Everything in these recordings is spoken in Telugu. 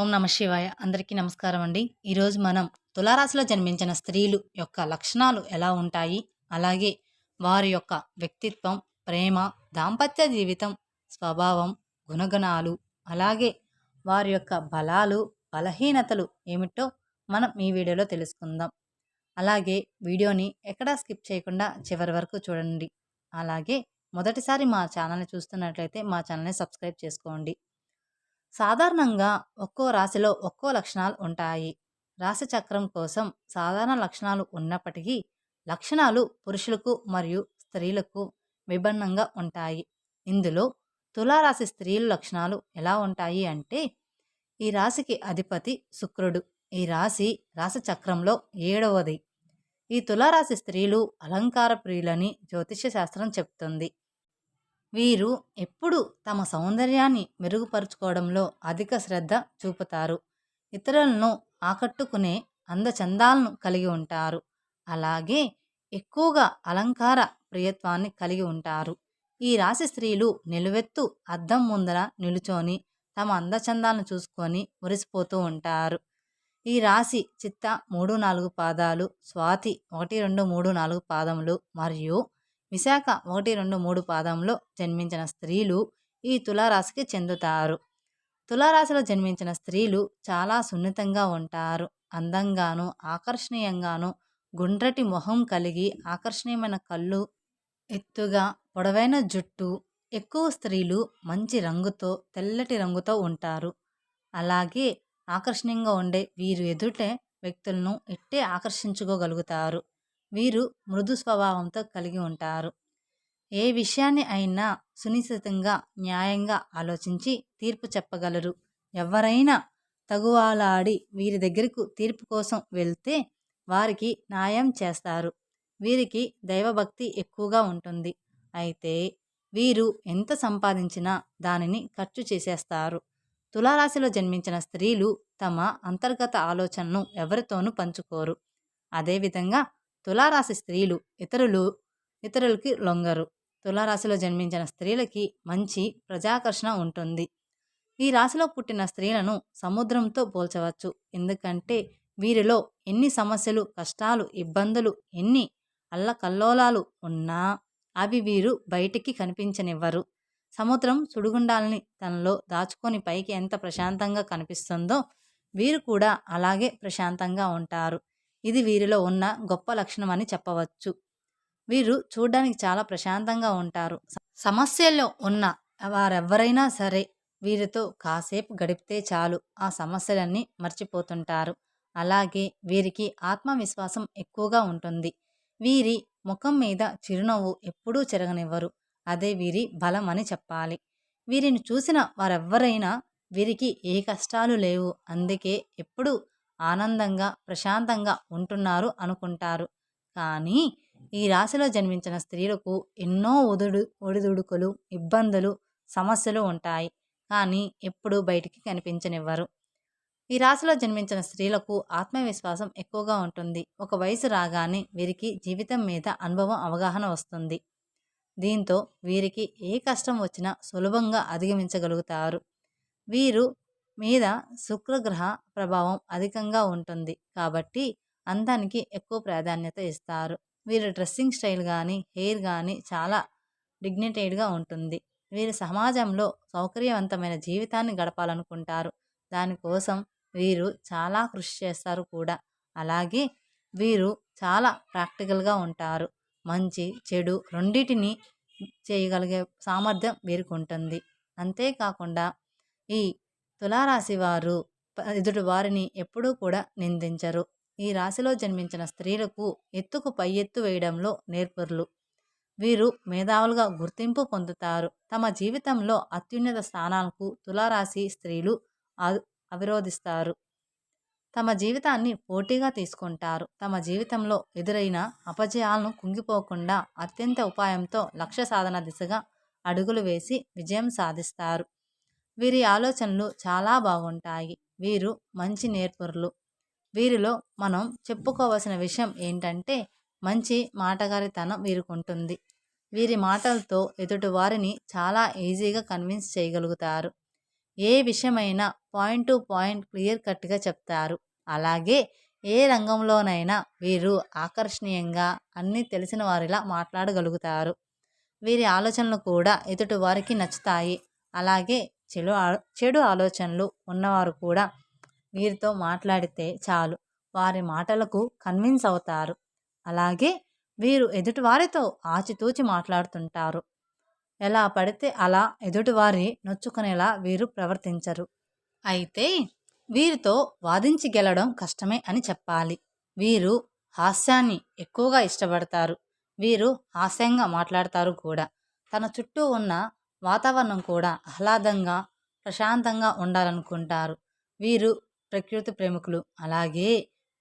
ఓం నమ శివాయ. అందరికీ నమస్కారం అండి. ఈరోజు మనం తులారాశిలో జన్మించిన స్త్రీలు యొక్క లక్షణాలు ఎలా ఉంటాయి? అలాగే వారి యొక్క వ్యక్తిత్వం ప్రేమ దాంపత్య జీవితం స్వభావం గుణగణాలు అలాగే వారి యొక్క బలాలు బలహీనతలు ఏమిటో మనం ఈ వీడియోలో తెలుసుకుందాం. అలాగే వీడియోని ఎక్కడా స్కిప్ చేయకుండా చివరి వరకు చూడండి. అలాగే మొదటిసారి మా ఛానల్ని చూస్తున్నట్లయితే మా ఛానల్ని సబ్స్క్రైబ్ చేసుకోండి. సాధారణంగా ఒక్కో రాశిలో ఒక్కో లక్షణాలు ఉంటాయి. రాశి చక్రం కోసం సాధారణ లక్షణాలు ఉన్నప్పటికీ లక్షణాలు పురుషులకు మరియు స్త్రీలకు విభిన్నంగా ఉంటాయి. ఇందులో తులారాశి స్త్రీల లక్షణాలు ఎలా ఉంటాయి అంటే ఈ రాశికి అధిపతి శుక్రుడు ఈ రాశి రాశి చక్రంలో ఏడవది. ఈ తులారాశి స్త్రీలు అలంకార ప్రియులని జ్యోతిష్య శాస్త్రం చెప్తుంది. వీరు ఎప్పుడు తమ సౌందర్యాన్ని మెరుగుపరుచుకోవడంలో అధిక శ్రద్ధ చూపుతారు. ఇతరులను ఆకట్టుకునే అందచందాలను కలిగి ఉంటారు. అలాగే ఎక్కువగా అలంకార ప్రియత్వాన్ని కలిగి ఉంటారు. ఈ రాశి స్త్రీలు నిలువెత్తు అద్దం ముందర నిలుచొని తమ అందచందాలను చూసుకొని మురిసిపోతూ ఉంటారు. ఈ రాశి చిత్త మూడు నాలుగు పాదాలు స్వాతి ఒకటి రెండు మూడు నాలుగు పాదములు మరియు విశాఖ ఒకటి రెండు మూడు పాదంలో జన్మించిన స్త్రీలు ఈ తులారాశికి చెందుతారు. తులారాశిలో జన్మించిన స్త్రీలు చాలా సున్నితంగా ఉంటారు. అందంగాను ఆకర్షణీయంగాను గుండ్రటి మొహం కలిగి ఆకర్షణీయమైన కళ్ళు ఎత్తుగా పొడవైన జుట్టు ఎక్కువ స్త్రీలు మంచి రంగుతో తెల్లటి రంగుతో ఉంటారు. అలాగే ఆకర్షణీయంగా ఉండే వీరు ఎదుటే వ్యక్తులను ఇట్టే ఆకర్షించుకోగలుగుతారు. వీరు మృదు స్వభావంతో కలిగి ఉంటారు. ఏ విషయాన్ని అయినా సునిశ్చితంగా న్యాయంగా ఆలోచించి తీర్పు చెప్పగలరు. ఎవరైనా తగువాలాడి వీరి దగ్గరకు తీర్పు కోసం వెళ్తే వారికి న్యాయం చేస్తారు. వీరికి దైవభక్తి ఎక్కువగా ఉంటుంది. అయితే వీరు ఎంత సంపాదించినా దానిని ఖర్చు చేసేస్తారు. తులారాశిలో జన్మించిన స్త్రీలు తమ అంతర్గత ఆలోచనను ఎవరితోనూ పంచుకోరు. అదేవిధంగా తులారాశి స్త్రీలు ఇతరులు ఇతరులకి లొంగరు. తులారాశిలో జన్మించిన స్త్రీలకి మంచి ప్రజాకర్షణ ఉంటుంది. ఈ రాశిలో పుట్టిన స్త్రీలను సముద్రంతో పోల్చవచ్చు. ఎందుకంటే వీరిలో ఎన్ని సమస్యలు కష్టాలు ఇబ్బందులు ఎన్ని అల్లకల్లోలాలు ఉన్నా అవి వీరు బయటికి కనిపించనివ్వరు. సముద్రం సుడిగుండాలని తనలో దాచుకొని పైకి ఎంత ప్రశాంతంగా కనిపిస్తుందో వీరు కూడా అలాగే ప్రశాంతంగా ఉంటారు. ఇది వీరిలో ఉన్న గొప్ప లక్షణం అని చెప్పవచ్చు. వీరు చూడడానికి చాలా ప్రశాంతంగా ఉంటారు. సమస్యల్లో ఉన్న వారెవరైనా సరే వీరితో కాసేపు గడిపితే చాలు. ఆ సమస్యలన్నీ మర్చిపోతుంటారు. అలాగే వీరికి ఆత్మవిశ్వాసం ఎక్కువగా ఉంటుంది. వీరి ముఖం మీద చిరునవ్వు ఎప్పుడూ చెరగనివ్వరు. అదే వీరి బలం అని చెప్పాలి. వీరిని చూసిన వారెవ్వరైనా వీరికి ఏ కష్టాలు లేవు. అందుకే ఎప్పుడూ ఆనందంగా ప్రశాంతంగా ఉంటున్నారు అనుకుంటారు. కానీ ఈ రాశిలో జన్మించిన స్త్రీలకు ఎన్నో ఒదుడు ఒడిదుడుకులు ఇబ్బందులు సమస్యలు ఉంటాయి. కానీ ఎప్పుడూ బయటికి కనిపించనివ్వరు. ఈ రాశిలో జన్మించిన స్త్రీలకు ఆత్మవిశ్వాసం ఎక్కువగా ఉంటుంది. ఒక వయసు రాగానే వీరికి జీవితం మీద అనుభవం అవగాహన వస్తుంది. దీంతో వీరికి ఏ కష్టం వచ్చినా సులభంగా అధిగమించగలుగుతారు. వీరు మీద శుక్రగ్రహ ప్రభావం అధికంగా ఉంటుంది. కాబట్టి అందానికి ఎక్కువ ప్రాధాన్యత ఇస్తారు. వీరి డ్రెస్సింగ్ స్టైల్ కానీ హెయిర్ కానీ చాలా డిగ్నిటైడ్గా ఉంటుంది. వీరు సమాజంలో సౌకర్యవంతమైన జీవితాన్ని గడపాలనుకుంటారు. దానికోసం వీరు చాలా కృషి చేస్తారు కూడా. అలాగే వీరు చాలా ప్రాక్టికల్గా ఉంటారు. మంచి చెడు రెండింటిని చేయగలిగే సామర్థ్యం వీరికి ఉంటుంది అంతేకాకుండా ఈ తులారాశి వారు ఎదుటి వారిని ఎప్పుడూ కూడా నిందించరు. ఈ రాశిలో జన్మించిన స్త్రీలకు ఎత్తుకు పై ఎత్తు వేయడంలో నేర్పరులు. వీరు మేధావులుగా గుర్తింపు పొందుతారు. తమ జీవితంలో అత్యున్నత స్థానాలకు తులారాశి స్త్రీలు అవిరోధిస్తారు. తమ జీవితాన్ని పోటీగా తీసుకుంటారు. తమ జీవితంలో ఎదురైన అపజయాలను కుంగిపోకుండా అత్యంత ఉపాయంతో లక్ష్య సాధన దిశగా అడుగులు వేసి విజయం సాధిస్తారు. వీరి ఆలోచనలు చాలా బాగుంటాయి. వీరు మంచి నేర్పరులు. వీరిలో మనం చెప్పుకోవాల్సిన విషయం ఏంటంటే మంచి మాటగారితనం వీరికి ఉంటుంది వీరి మాటలతో ఎదుటి వారిని చాలా ఈజీగా కన్విన్స్ చేయగలుగుతారు. ఏ విషయమైనా పాయింట్ టు పాయింట్ క్లియర్ కట్గా చెప్తారు. అలాగే ఏ రంగంలోనైనా వీరు ఆకర్షణీయంగా అన్నీ తెలిసిన వారిలా మాట్లాడగలుగుతారు. వీరి ఆలోచనలు కూడా ఎదుటి వారికి నచ్చుతాయి. అలాగే చెడు చెడు ఆలోచనలు ఉన్నవారు కూడా వీరితో మాట్లాడితే చాలు. వారి మాటలకు కన్విన్స్ అవుతారు. అలాగే వీరు ఎదుటివారితో ఆచితూచి మాట్లాడుతుంటారు. ఎలా పడితే అలా ఎదుటివారి నొచ్చుకునేలా వీరు ప్రవర్తించరు. అయితే వీరితో వాదించి గెలడం కష్టమే అని చెప్పాలి. వీరు హాస్యాన్ని ఎక్కువగా ఇష్టపడతారు. వీరు హాస్యంగా మాట్లాడతారు కూడా. తన చుట్టూ ఉన్న వాతావరణం కూడా ఆహ్లాదంగా ప్రశాంతంగా ఉండాలనుకుంటారు. వీరు ప్రకృతి ప్రేమికులు. అలాగే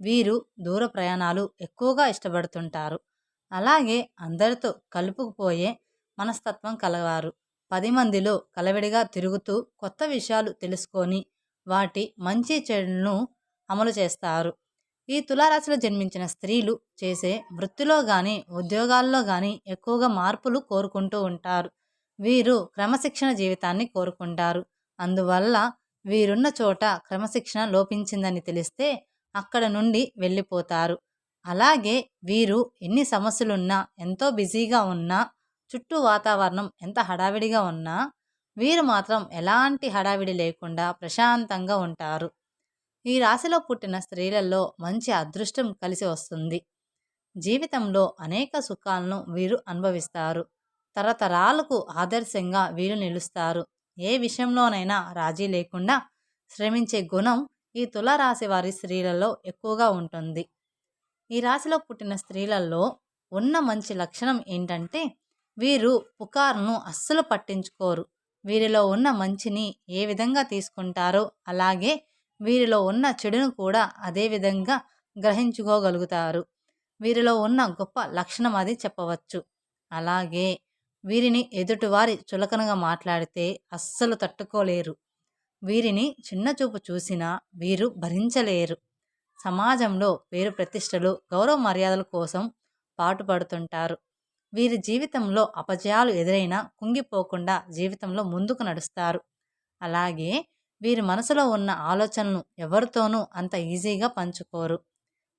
వీరు దూర ప్రయాణాలు ఎక్కువగా ఇష్టపడుతుంటారు. అలాగే అందరితో కలుపుకుపోయే మనస్తత్వం కలవారు. పది మందిలో కలవిడిగా తిరుగుతూ కొత్త విషయాలు తెలుసుకొని వాటి మంచి చెడులను అమలు చేస్తారు. ఈ తులారాశిలో జన్మించిన స్త్రీలు చేసే వృత్తిలో కానీ ఉద్యోగాల్లో కానీ ఎక్కువగా మార్పులు కోరుకుంటూ ఉంటారు. వీరు క్రమశిక్షణ జీవితాన్ని కోరుకుంటారు. అందువల్ల వీరున్న చోట క్రమశిక్షణ లోపించిందని తెలిస్తే అక్కడ నుండి వెళ్ళిపోతారు. అలాగే వీరు ఎన్ని సమస్యలున్నా ఎంతో బిజీగా ఉన్నా చుట్టూ వాతావరణం ఎంత హడావిడిగా ఉన్నా వీరు మాత్రం ఎలాంటి హడావిడి లేకుండా ప్రశాంతంగా ఉంటారు. ఈ రాశిలో పుట్టిన స్త్రీలలో మంచి అదృష్టం కలిసి వస్తుంది. జీవితంలో అనేక సుఖాలను వీరు అనుభవిస్తారు. తరతరాలకు ఆదర్శంగా వీరు నిలుస్తారు. ఏ విషయంలోనైనా రాజీ లేకుండా శ్రమించే గుణం ఈ తులారాశి వారి స్త్రీలలో ఎక్కువగా ఉంటుంది. ఈ రాశిలో పుట్టిన స్త్రీలలో ఉన్న మంచి లక్షణం ఏంటంటే వీరు పుకార్ను అస్సలు పట్టించుకోరు. వీరిలో ఉన్న మంచిని ఏ విధంగా తీసుకుంటారో అలాగే వీరిలో ఉన్న చెడును కూడా అదే విధంగా గ్రహించుకోగలుగుతారు. వీరిలో ఉన్న గొప్ప లక్షణం అది చెప్పవచ్చు. అలాగే వీరిని ఎదుటివారి చులకనగా మాట్లాడితే అస్సలు తట్టుకోలేరు. వీరిని చిన్నచూపు చూసినా వీరు భరించలేరు. సమాజంలో పేరు ప్రతిష్టలు గౌరవ మర్యాదల కోసం పాటుపడుతుంటారు. వీరి జీవితంలో అపజయాలు ఎదురైనా కుంగిపోకుండా జీవితంలో ముందుకు నడుస్తారు. అలాగే వీరి మనసులో ఉన్న ఆలోచనను ఎవరితోనూ అంత ఈజీగా పంచుకోరు.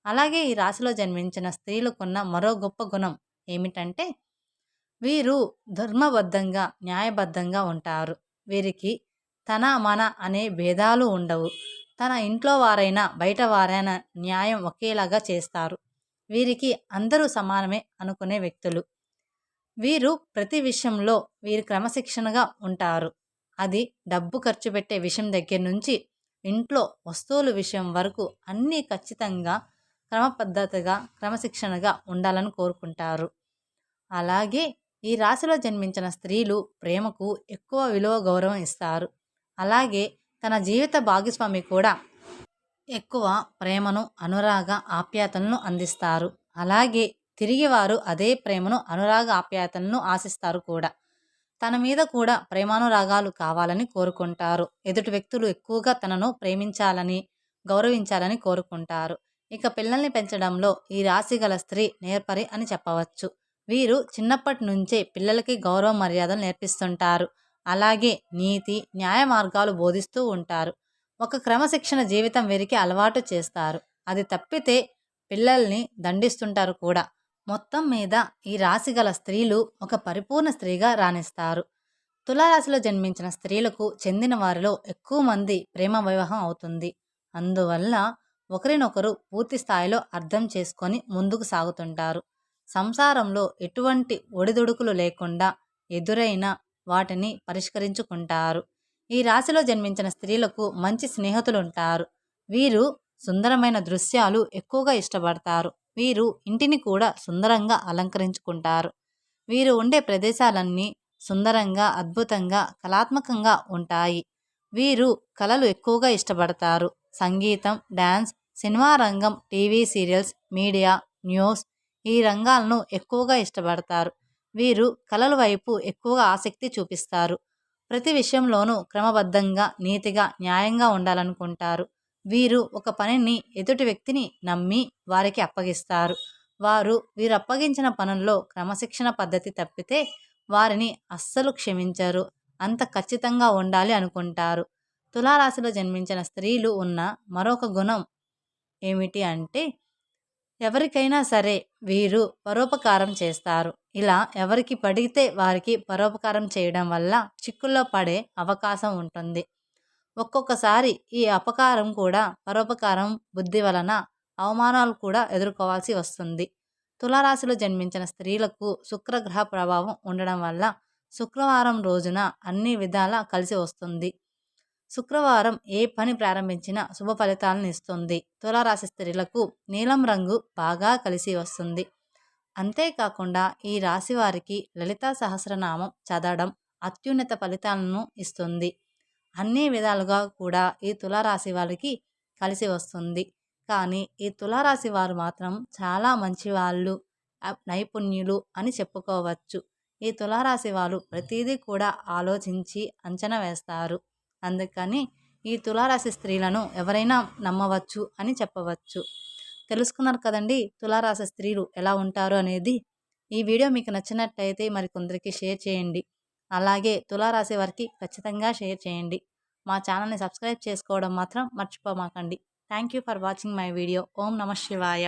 అలాగే ఈ రాశిలో జన్మించిన స్త్రీలకున్న మరో గొప్ప గుణం ఏమిటంటే వీరు ధర్మబద్ధంగా న్యాయబద్ధంగా ఉంటారు. వీరికి తన మన అనే భేదాలు ఉండవు. తన ఇంట్లో వారైనా బయట వారైనా న్యాయం ఒకేలాగా చేస్తారు. వీరికి అందరూ సమానమే అనుకునే వ్యక్తులు. వీరు ప్రతి విషయంలో వీరు క్రమశిక్షణగా ఉంటారు. అది డబ్బు ఖర్చు పెట్టే విషయం దగ్గర నుంచి ఇంట్లో వస్తువుల విషయం వరకు అన్నీ ఖచ్చితంగా క్రమపద్ధతిగా క్రమశిక్షణగా ఉండాలని కోరుకుంటారు. అలాగే ఈ రాశిలో జన్మించిన స్త్రీలు ప్రేమకు ఎక్కువ విలువ గౌరవం ఇస్తారు. అలాగే తన జీవిత భాగస్వామి కూడా ఎక్కువ ప్రేమను అనురాగ ఆప్యాయతలను అందిస్తారు. అలాగే తిరిగి వారు అదే ప్రేమను అనురాగ ఆప్యాయతలను ఆశిస్తారు కూడా. తన మీద కూడా ప్రేమానురాగాలు కావాలని కోరుకుంటారు. ఎదుటి వ్యక్తులు ఎక్కువగా తనను ప్రేమించాలని గౌరవించాలని కోరుకుంటారు. ఇక పిల్లల్ని పెంచడంలో ఈ రాశి గల స్త్రీ నేర్పరి అని చెప్పవచ్చు. వీరు చిన్నప్పటి నుంచే పిల్లలకి గౌరవ మర్యాదలు నేర్పిస్తుంటారు. అలాగే నీతి న్యాయ మార్గాలు బోధిస్తూ ఉంటారు. ఒక క్రమశిక్షణ జీవితం వీరికి అలవాటు చేస్తారు. అది తప్పితే పిల్లల్ని దండిస్తుంటారు కూడా. మొత్తం మీద ఈ రాశి గల స్త్రీలు ఒక పరిపూర్ణ స్త్రీగా రాణిస్తారు. తులారాశిలో జన్మించిన స్త్రీలకు చెందిన వారిలో ఎక్కువ మంది ప్రేమ వివాహం అవుతుంది. అందువల్ల ఒకరినొకరు పూర్తి స్థాయిలో అర్థం చేసుకొని ముందుకు సాగుతుంటారు. సంసారంలో ఎటువంటి ఒడిదుడుకులు లేకుండా ఎదురైన వాటిని పరిష్కరించుకుంటారు. ఈ రాశిలో జన్మించిన స్త్రీలకు మంచి స్నేహితులుంటారు. వీరు సుందరమైన దృశ్యాలు ఎక్కువగా ఇష్టపడతారు. వీరు ఇంటిని కూడా సుందరంగా అలంకరించుకుంటారు. వీరు ఉండే ప్రదేశాలన్నీ సుందరంగా అద్భుతంగా కళాత్మకంగా ఉంటాయి. వీరు కళలు ఎక్కువగా ఇష్టపడతారు. సంగీతం డ్యాన్స్ సినిమా రంగం టీవీ సీరియల్స్ మీడియా న్యూస్ ఈ రంగాలను ఎక్కువగా ఇష్టపడతారు. వీరు కళల వైపు ఎక్కువగా ఆసక్తి చూపిస్తారు. ప్రతి విషయంలోనూ క్రమబద్ధంగా నీతిగా న్యాయంగా ఉండాలనుకుంటారు. వీరు ఒక పనిని ఎదుటి వ్యక్తిని నమ్మి వారికి అప్పగిస్తారు. వారు వీరు అప్పగించిన పనుల్లో క్రమశిక్షణ పద్ధతి తప్పితే వారిని అస్సలు క్షమించరు. అంత ఖచ్చితంగా ఉండాలి అనుకుంటారు. తులారాశిలో జన్మించిన స్త్రీలు ఉన్న మరొక గుణం ఏమిటి అంటే ఎవరికైనా సరే వీరు పరోపకారం చేస్తారు. ఇలా ఎవరికి పడితే వారికి పరోపకారం చేయడం వల్ల చిక్కుల్లో పడే అవకాశం ఉంటుంది. ఒక్కొక్కసారి ఈ అపకారం కూడా పరోపకారం బుద్ధి వలన అవమానాలు కూడా ఎదుర్కోవాల్సి వస్తుంది. తులారాశిలో జన్మించిన స్త్రీలకు శుక్రగ్రహ ప్రభావం ఉండడం వల్ల శుక్రవారం రోజున అన్ని విధాలా కలిసి వస్తుంది. శుక్రవారం ఏ పని ప్రారంభించినా శుభ ఫలితాలను ఇస్తుంది. తులారాశి స్త్రీలకు నీలం రంగు బాగా కలిసి వస్తుంది. అంతేకాకుండా ఈ రాశి వారికి లలితా సహస్రనామం చదవడం అత్యున్నత ఫలితాలను ఇస్తుంది. అన్ని విధాలుగా కూడా ఈ తులారాశి వారికి కలిసి వస్తుంది. కానీ ఈ తులారాశి వారు మాత్రం చాలా మంచి వాళ్ళు నైపుణ్యులు అని చెప్పుకోవచ్చు. ఈ తులారాశి వారు ప్రతిదీ కూడా ఆలోచించి అంచనా వేస్తారు. అందుకని ఈ తులారాశి స్త్రీలను ఎవరైనా నమ్మవచ్చు అని చెప్పవచ్చు. తెలుసుకున్నారు కదండి తులారాశి స్త్రీలు ఎలా ఉంటారు అనేది? ఈ వీడియో మీకు నచ్చినట్టయితే మరి కొందరికి షేర్ చేయండి. అలాగే తులారాశి వారికి ఖచ్చితంగా షేర్ చేయండి. మా ఛానల్ని సబ్స్క్రైబ్ చేసుకోవడం మాత్రం మర్చిపోమాకండి. Thank you for watching my video. ఓం నమ శివాయ.